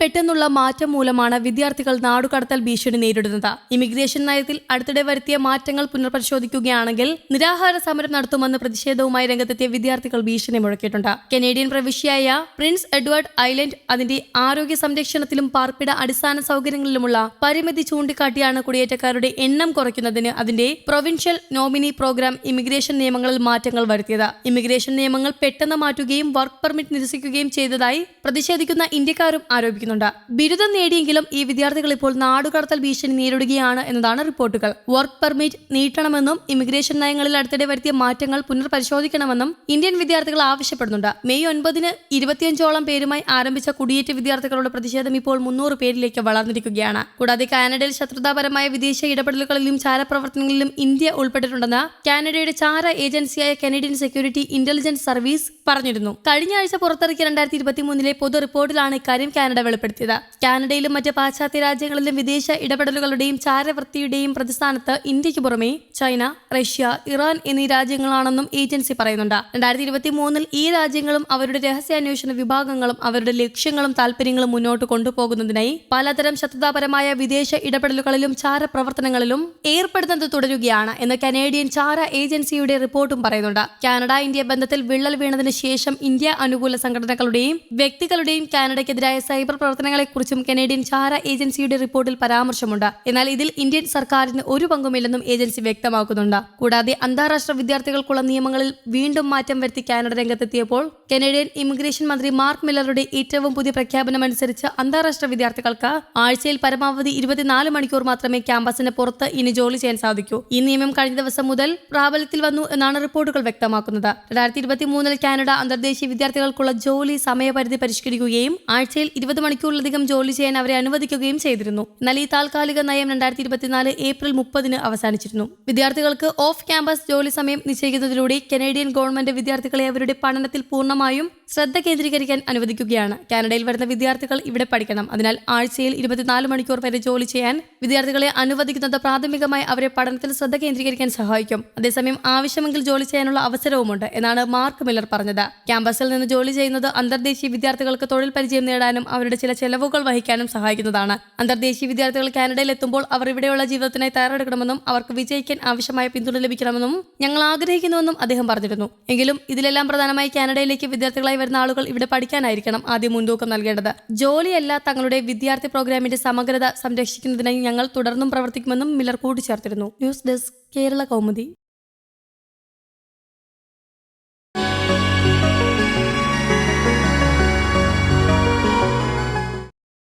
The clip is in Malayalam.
പെട്ടെന്നുള്ള മാറ്റം മൂലമാണ് വിദ്യാർത്ഥികൾ നാടുകടത്തൽ ഭീഷണി നേരിടുന്നത്. ഇമിഗ്രേഷൻ നയത്തിൽ അടുത്തിടെ വരുത്തിയ മാറ്റങ്ങൾ പുനർപരിശോധിക്കുകയാണെങ്കിൽ നിരാഹാര സമരം നടത്തുമെന്ന് പ്രതിഷേധവുമായി രംഗത്തെത്തിയ വിദ്യാർത്ഥികൾ ഭീഷണി മുഴക്കിയിട്ടുണ്ട്. കനേഡിയൻ പ്രവിശ്യയായ പ്രിൻസ് എഡ്വേർഡ് ഐലൻഡ് അതിന്റെ ആരോഗ്യ സംരക്ഷണത്തിലും പാർപ്പിട അടിസ്ഥാന സൗകര്യങ്ങളിലുമുള്ള പരിമിതി ചൂണ്ടിക്കാട്ടിയാണ് കുടിയേറ്റക്കാരുടെ എണ്ണം കുറയ്ക്കുന്നതിന് അതിന്റെ പ്രൊവിൻഷ്യൽ നോമിനി പ്രോഗ്രാം ഇമിഗ്രേഷൻ നിയമങ്ങളിൽ മാറ്റങ്ങൾ വരുത്തിയത്. ഇമിഗ്രേഷൻ നിയമങ്ങൾ പെട്ടെന്ന് മാറ്റുകയും വർക്ക് പെർമിറ്റ് നിരസിക്കുകയും ചെയ്തതായി പ്രതിഷേധിക്കുന്ന ഇന്ത്യക്കാരും ആരോപിക്കുന്നുണ്ട് ബിരുദം നേടിയെങ്കിലും ഈ വിദ്യാർത്ഥികൾ ഇപ്പോൾ നാടുകടത്തൽ ഭീഷണി നേരിടുകയാണ് എന്നതാണ് റിപ്പോർട്ടുകൾ. വർക്ക് പെർമിറ്റ് നീട്ടണമെന്നും ഇമിഗ്രേഷൻ നയങ്ങളിൽ അടുത്തിടെ വരുത്തിയ മാറ്റങ്ങൾ പുനർപരിശോധിക്കണമെന്നും ഇന്ത്യൻ വിദ്യാർത്ഥികൾ ആവശ്യപ്പെടുന്നുണ്ട്. മെയ് ഒൻപതിന് ഇരുപത്തിയഞ്ചോളം പേരുമായി ആരംഭിച്ച കുടിയേറ്റ വിദ്യാർത്ഥികളുടെ പ്രതിഷേധം ഇപ്പോൾ മുന്നൂറ് പേരിലേക്ക് വളർന്നിരിക്കുകയാണ്. കൂടാതെ കാനഡയിൽ ശത്രുതാപരമായ വിദേശ ഇടപെടലുകളിലും ചാരപ്രവർത്തനങ്ങളിലും ഇന്ത്യ ഉൾപ്പെട്ടിട്ടുണ്ടെന്ന് കാനഡയുടെ ചാര ഏജൻസിയായ കനേഡിയൻ സെക്യൂരിറ്റി ഇന്റലിജൻസ് സർവീസ് പറഞ്ഞിരുന്നു. കഴിഞ്ഞ ആഴ്ച പുറത്തിറക്കിയ രണ്ടായിരത്തി ഇരുപത്തിമൂന്നിലെ പൊതു റിപ്പോർട്ടിലാണ് ഇക്കാര്യം കാനഡ വെളിപ്പെടുത്തിയത് കാനഡയിലും മറ്റ് പാശ്ചാത്യ രാജ്യങ്ങളിലും വിദേശ ഇടപെടലുകളുടെയും ചാരവൃത്തിയുടെയും പ്രതിസ്ഥാനത്ത് ഇന്ത്യയ്ക്ക് പുറമെ ചൈന റഷ്യ ഇറാൻ എന്നീ രാജ്യങ്ങളാണെന്നും ഏജൻസി പറയുന്നുണ്ട്. രണ്ടായിരത്തി ഇരുപത്തി മൂന്നിൽ ഈ രാജ്യങ്ങളും അവരുടെ രഹസ്യാന്വേഷണ വിഭാഗങ്ങളും അവരുടെ ലക്ഷ്യങ്ങളും താല്പര്യങ്ങളും മുന്നോട്ട് കൊണ്ടുപോകുന്നതിനായി പലതരം ശത്രുതാപരമായ വിദേശ ഇടപെടലുകളിലും ചാരപ്രവർത്തനങ്ങളിലും ഏർപ്പെടുന്നത് തുടരുകയാണ് എന്ന് കനേഡിയൻ ചാര ഏജൻസിയുടെ റിപ്പോർട്ടും പറയുന്നുണ്ട്. കാനഡ ഇന്ത്യ ബന്ധത്തിൽ വിള്ളൽ വീണതിന് ശേഷം ഇന്ത്യ അനുകൂല സംഘടനകളുടെയും വ്യക്തികളുടെയും കാനഡയ്ക്കെതിരായ സൈബർ പ്രവർത്തനങ്ങളെക്കുറിച്ചും കനേഡിയൻ ചാര ഏജൻസിയുടെ റിപ്പോർട്ടിൽ പരാമർശമുണ്ട്. എന്നാൽ ഇതിൽ ഇന്ത്യൻ സർക്കാരിന് ഒരു പങ്കുമില്ലെന്നും ഏജൻസി വ്യക്തമാക്കുന്നുണ്ട്. കൂടാതെ അന്താരാഷ്ട്ര വിദ്യാർത്ഥികൾക്കുള്ള നിയമങ്ങളിൽ വീണ്ടും മാറ്റം വരുത്തി കാനഡ രംഗത്തെത്തിയപ്പോൾ കനേഡിയൻ ഇമിഗ്രേഷൻ മന്ത്രി മാർക്ക് മില്ലറുടെ ഏറ്റവും പുതിയ പ്രഖ്യാപനമനുസരിച്ച് അന്താരാഷ്ട്ര വിദ്യാർത്ഥികൾക്ക് ആഴ്ചയിൽ പരമാവധി ഇരുപത്തിനാല് മണിക്കൂർ മാത്രമേ ക്യാമ്പസിന് പുറത്ത് ഇനി ജോലി ചെയ്യാൻ സാധിക്കൂ. ഈ നിയമം കഴിഞ്ഞ ദിവസം മുതൽ പ്രാബല്യത്തിൽ വന്നു എന്നാണ് റിപ്പോർട്ടുകൾ വ്യക്തമാക്കുന്നത്. രണ്ടായിരത്തി ഇരുപത്തി മൂന്നിൽ കാനഡ അന്തർദേശീയ വിദ്യാർത്ഥികൾക്കുള്ള ജോലി സമയപരിധി പരിഷ്കരിക്കുകയും ആഴ്ചയിൽ ഇരുപത് മണിക്കൂറിലധികം ജോലി ചെയ്യാൻ അവരെ അനുവദിക്കുകയും ചെയ്തിരുന്നു. എന്നാൽ ഈ താൽക്കാലിക നയം രണ്ടായിരത്തി ഇരുപത്തിനാല് ഏപ്രിൽ മുപ്പതിന് അവസാനിച്ചിരുന്നു. വിദ്യാർത്ഥികൾക്ക് ഓഫ് ക്യാമ്പസ് ജോലി സമയം നിശ്ചയിക്കുന്നതിലൂടെ കനേഡിയൻ ഗവൺമെന്റ് വിദ്യാർത്ഥികളെ അവരുടെ പഠനത്തിൽ പൂർണമായും ശ്രദ്ധ കേന്ദ്രീകരിക്കാൻ അനുവദിക്കുകയാണ്. കാനഡയിൽ വരുന്ന വിദ്യാർത്ഥികൾ ഇവിടെ പഠിക്കണം. അതിനാൽ ആഴ്ചയിൽ ഇരുപത്തിനാല് മണിക്കൂർ വരെ ജോലി ചെയ്യാൻ വിദ്യാർത്ഥികളെ അനുവദിക്കുന്നത് പ്രാഥമികമായി അവരെ പഠനത്തിൽ ശ്രദ്ധ കേന്ദ്രീകരിക്കാൻ സഹായിക്കും. അതേസമയം ആവശ്യമെങ്കിൽ ജോലി ചെയ്യാനുള്ള അവസരവുമുണ്ട് എന്നാണ് മാർക്ക് മില്ലർ പറഞ്ഞത്. ക്യാമ്പസിൽ നിന്ന് ജോലി ചെയ്യുന്നത് അന്തർദേശീയ വിദ്യാർത്ഥികൾക്ക് തൊഴിൽ പരിചയം നേടാനും അവരുടെ ചില ചെലവുകൾ വഹിക്കാനും സഹായിക്കുന്നതാണ്. അന്തർദേശീയ വിദ്യാർത്ഥികൾ കാനഡയിൽ എത്തുമ്പോൾ അവർ ഇവിടെയുള്ള ജീവിതത്തിനായി തയ്യാറെടുക്കണമെന്നും അവർക്ക് വിജയിക്കാൻ ആവശ്യമായ പിന്തുണ ലഭിക്കണമെന്നും ഞങ്ങൾ ആഗ്രഹിക്കുന്നുവെന്നും അദ്ദേഹം പറഞ്ഞിരുന്നു. എങ്കിലും ഇതിലെല്ലാം പ്രധാനമായി കാനഡയിലേക്ക് വിദ്യാർത്ഥികളായി വരുന്ന ആളുകൾ ഇവിടെ പഠിക്കാനായിരിക്കണം ആദ്യം മുൻതൂക്കം നൽകേണ്ടത്. ജോലിയല്ല തങ്ങളുടെ വിദ്യാർത്ഥി പ്രോഗ്രാമിന്റെ സമഗ്രത സംരക്ഷിക്കുന്നതിനായി ഞങ്ങൾ തുടർന്നും പ്രവർത്തിക്കുമെന്നും Miller കൂട്ടിച്ചേർത്തിരുന്നു. News desk Kerala Kaumudi.